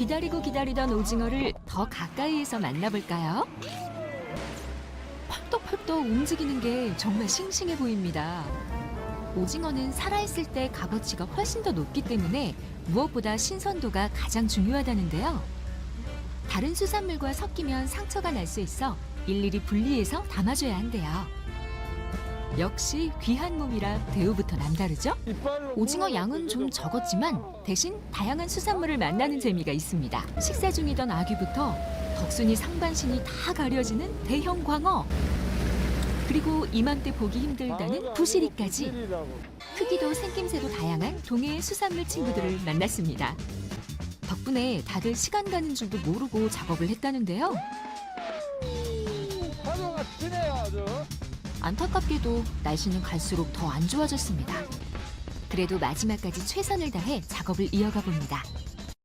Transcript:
기다리고 기다리던 오징어를 더 가까이에서 만나볼까요? 펄떡펄떡 움직이는 게 정말 싱싱해 보입니다. 오징어는 살아있을 때 값어치가 훨씬 더 높기 때문에 무엇보다 신선도가 가장 중요하다는데요. 다른 수산물과 섞이면 상처가 날 수 있어 일일이 분리해서 담아줘야 한대요. 역시 귀한 몸이라 대우부터 남다르죠? 오징어 양은 좀 적었지만 대신 다양한 수산물을 만나는 재미가 있습니다. 식사 중이던 아귀부터 덕순이 상반신이 다 가려지는 대형 광어 그리고 이맘때 보기 힘들다는 부시리까지 크기도 생김새도 다양한 동해의 수산물 친구들을 만났습니다. 덕분에 다들 시간 가는 줄도 모르고 작업을 했다는데요. 파도가 크네요 아주. 안타깝게도 날씨는 갈수록 더 안 좋아졌습니다. 그래도 마지막까지 최선을 다해 작업을 이어가 봅니다.